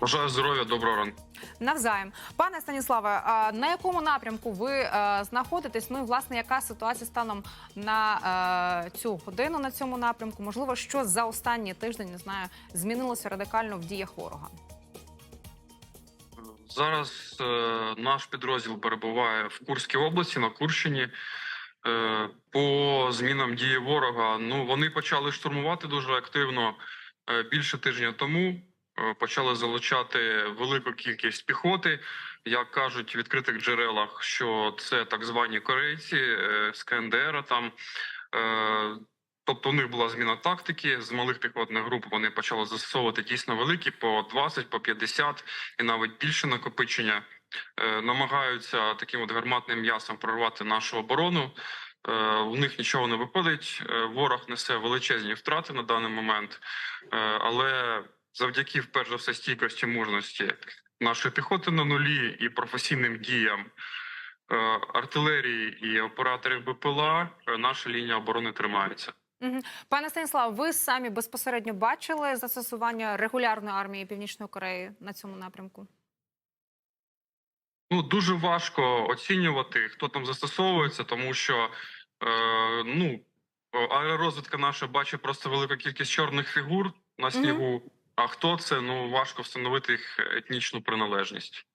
Бажаю здоров'я, доброго ранку. Навзаєм, пане Станіславе, на якому напрямку ви е, знаходитесь? Ну і власне, яка ситуація станом на е, цю годину на цьому напрямку? Можливо, що за останній тиждень не знаю, змінилося радикально в діях ворога? Зараз е, наш підрозділ перебуває в Курській області на Курщині. Е, по змінам дії ворога, ну вони почали штурмувати дуже активно е, більше тижня тому. Е, почали залучати велику кількість піхоти. Як кажуть в відкритих джерелах, що це так звані корейці е, з КНДР там. Е, Тобто у них була зміна тактики з малих піхотних груп. Вони почали застосовувати дійсно великі по 20, по 50 і навіть більше накопичення. Намагаються таким от гарматним м'ясом прорвати нашу оборону. У них нічого не виходить. Ворог несе величезні втрати на даний момент, але завдяки вперше за все стійкості мужності нашої піхоти на нулі і професійним діям е, артилерії і операторів БПЛА е, наша лінія оборони тримається. Пане Станіслав, ви самі безпосередньо бачили застосування регулярної армії Північної Кореї на цьому напрямку? Ну дуже важко оцінювати, хто там застосовується, тому що е, ну аеророзвідка наша бачить просто велику кількість чорних фігур на снігу. А хто це? Ну важко встановити їх етнічну приналежність.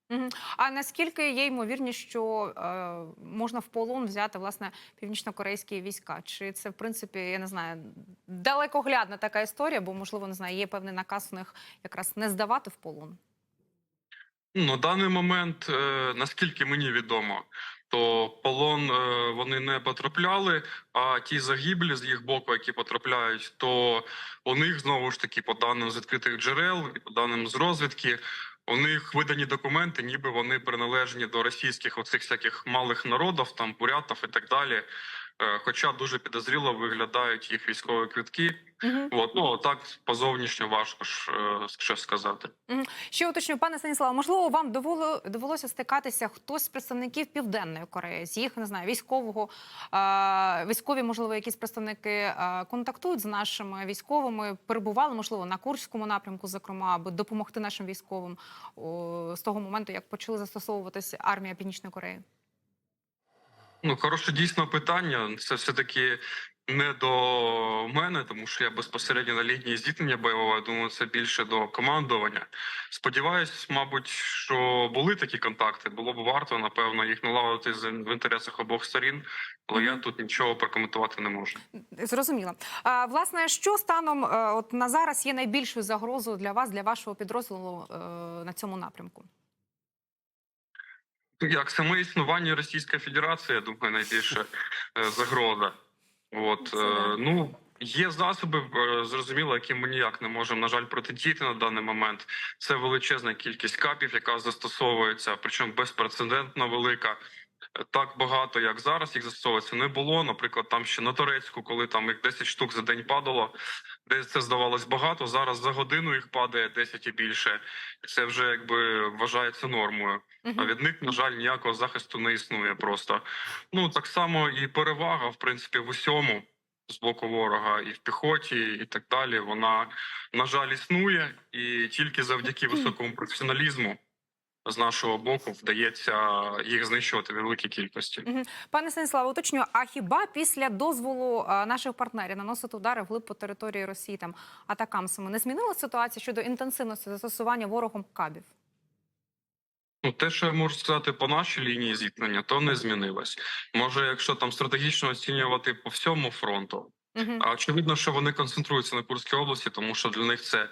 А наскільки є ймовірність, що е, можна в полон взяти власне північно-корейські війська? Чи це в принципі я не знаю далекоглядна така історія? Бо можливо не знаю, є певний наказ у них якраз не здавати в полон? Ну, на даний момент, е, наскільки мені відомо, то полон е, вони не потрапляли. А ті загиблі з їх боку, які потрапляють, то у них знову ж таки, по даним з відкритих джерел, і по даним з розвідки, у них видані документи, ніби вони приналежні до російських оцих всяких малих народів, там бурятів і так далі. Е, Хоча дуже підозріло виглядають їх військові квитки. Угу. От ну так позовнішньо важко ж е, щось сказати. Ще уточню, пане Станіславе, можливо, вам довело, довелося стикатися хтось з представників Південної Кореї, з їх не знаю, військового військові, можливо, якісь представники контактують з нашими військовими, перебували, можливо, на Курському напрямку, зокрема, аби допомогти нашим військовим о, з того моменту, як почали застосовуватися армія Північної Кореї. Ну, хороше дійсно питання. Це все-таки не до мене, тому що я безпосередньо на лінії зіткнення бойового. Я думаю, це більше до командування. Сподіваюсь, мабуть, що були такі контакти. Було б варто, напевно, їх налагодити в інтересах обох сторін, але я тут нічого прокоментувати не можу. Зрозуміло. А, власне, що станом е, от на зараз є найбільшою загрозою для вас, для вашого підрозділу е, на цьому напрямку? Як саме існування Російської Федерації, я думаю, найбільша е, загроза. От е, ну є засоби, е, зрозуміло, яким ми ніяк не можемо, на жаль, протидіяти на даний момент. Це величезна кількість капів, яка застосовується, причому безпрецедентно велика. Так багато, як зараз їх застосовується, не було. Наприклад, там ще на Турецьку, коли там їх 10 штук за день падало, де це здавалось багато. Зараз за годину їх падає 10 і більше. І Це вже якби вважається нормою. А від них, на жаль, ніякого захисту не існує просто. Ну так само і перевага, в принципі, в усьому з боку ворога, і в піхоті, і так далі. Вона, на жаль, існує, і тільки завдяки високому професіоналізму з нашого боку вдається їх знищувати в великій кількості. Пане Станіславе, уточнюю, а хіба після дозволу наших партнерів наносити удари вглиб по території Росії там атакамсами не змінила ситуація щодо інтенсивності застосування ворогом кабів? Ну, те, що я можу сказати по нашій лінії зіткнення, то не змінилось. Може, якщо там стратегічно оцінювати по всьому фронту. А очевидно, що вони концентруються на Курській області, тому що для них це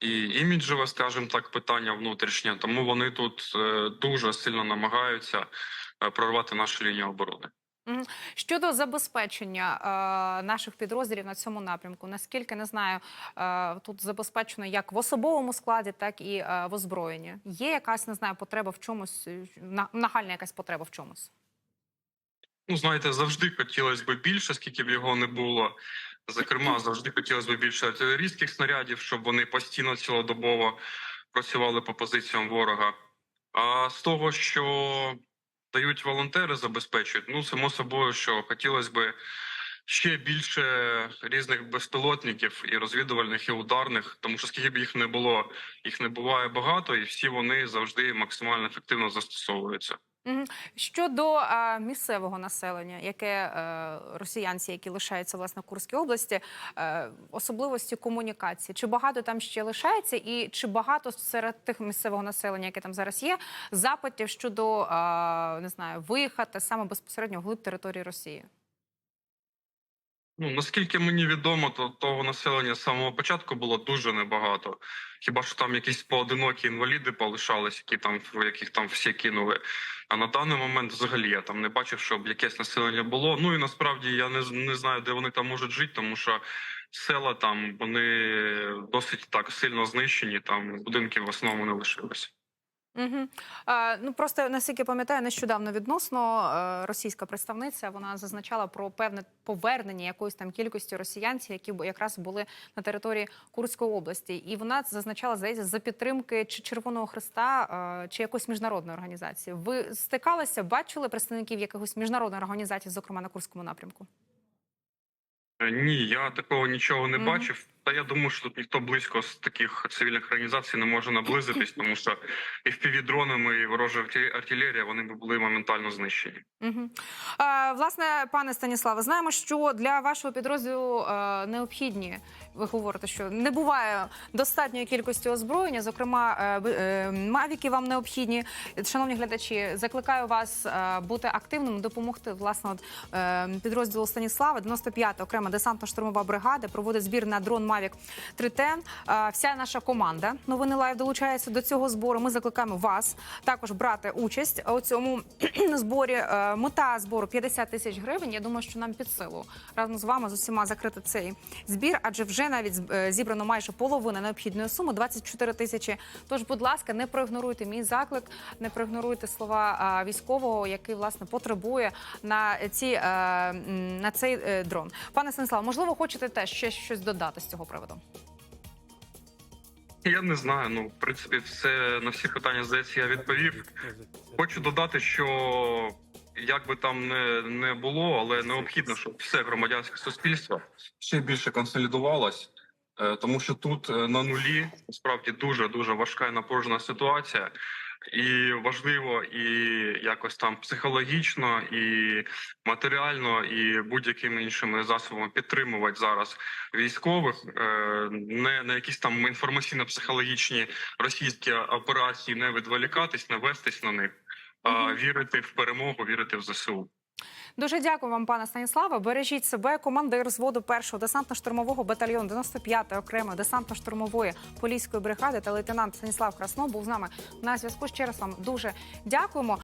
і іміджеве, скажімо так, питання внутрішнє. Тому вони тут е, дуже сильно намагаються е, прорвати нашу лінію оборони. Щодо забезпечення е, наших підрозділів на цьому напрямку, наскільки не знаю, е, тут забезпечено як в особовому складі, так і е, в озброєнні. Є якась не знаю потреба в чомусь, е, на- нагальна якась потреба в чомусь? Ну, знаєте, завжди хотілося б більше, скільки б його не було. Зокрема, завжди хотілося б більше артилерійських снарядів, щоб вони постійно цілодобово працювали по позиціям ворога. А з того, що дають волонтери, забезпечують, ну само собою, що хотілося б, ще більше різних безпілотників і розвідувальних, і ударних, тому що скільки б їх не було, їх не буває багато, і всі вони завжди максимально ефективно застосовуються. Щодо е, місцевого населення, яке е, росіянці, які лишаються власне в Курській області, е, особливості комунікації, чи багато там ще лишається, і чи багато серед тих місцевого населення, яке там зараз є, запитів щодо е, не знаю, виїхати саме безпосередньо вглиб території Росії? Ну наскільки мені відомо, то того населення з самого початку було дуже небагато. Хіба що там якісь поодинокі інваліди полишались, які там яких там всі кинули. А на даний момент взагалі я там не бачив, щоб якесь населення було. Ну і насправді я не, не знаю, де вони там можуть жити, тому що села там вони досить так сильно знищені. Там будинків в основному не лишилися. Угу. Е, ну просто наскільки пам'ятаю, нещодавно відносно е, російська представниця вона зазначала про певне повернення якоїсь там кількості росіянців, які якраз були на території Курської області, і вона зазначала здається за підтримки чи Червоного Христа, е, чи якоїсь міжнародної організації. Ви стикалися, бачили представників якихось міжнародних організацій, зокрема на Курському напрямку? Е, Ні, я такого нічого не Мгм. бачив. Та я думаю, що тут ніхто близько з таких цивільних організацій не може наблизитись, тому що і впівдронами, і ворожа артилерія вони б були моментально знищені. Угу. Е, власне, пане Станіславе, знаємо, що для вашого підрозділу е, необхідні. Ви говорите, що не буває достатньої кількості озброєння. Зокрема, е, е, мавіки вам необхідні. Шановні глядачі, закликаю вас бути активним, допомогти власне підрозділу Станіслава. 95-та окрема десантно-штурмова бригада проводить збір на дрон Mavic 3T. Е, Вся наша команда новини лайв долучається до цього збору. Ми закликаємо вас також брати участь у цьому зборі. Е, Мета збору 50 тисяч гривень. Я думаю, що нам під силу разом з вами з усіма закрити цей збір, адже вже навіть е, зібрано майже половина необхідної суми 24 тисячі. Тож, будь ласка, не проігноруйте мій заклик, не проігноруйте слова військового, який власне потребує на ці е, на цей дрон. Пане Станіслав, можливо, хочете теж ще щось додати з цього приводу? Я не знаю. Ну, в принципі, все на всі питання здається, я відповів. Хочу додати, що як би там не, не було, але необхідно, щоб все громадянське суспільство ще більше консолідувалось, е, тому що тут е, на нулі насправді дуже дуже важка і напружена ситуація. І важливо і якось там психологічно, і матеріально, і будь-якими іншими засобами підтримувати зараз військових, е, не на якісь там інформаційно-психологічні російські операції, не відволікатись, не вестись на них, а вірити в перемогу, вірити в ЗСУ. Дуже дякую вам, пане Станіславе. Бережіть себе. Командир зводу першого десантно-штурмового батальйону 95-ї окремої десантно-штурмової поліської бригади та лейтенант Станіслав Краснов був з нами на зв'язку. Ще раз вам дуже дякуємо.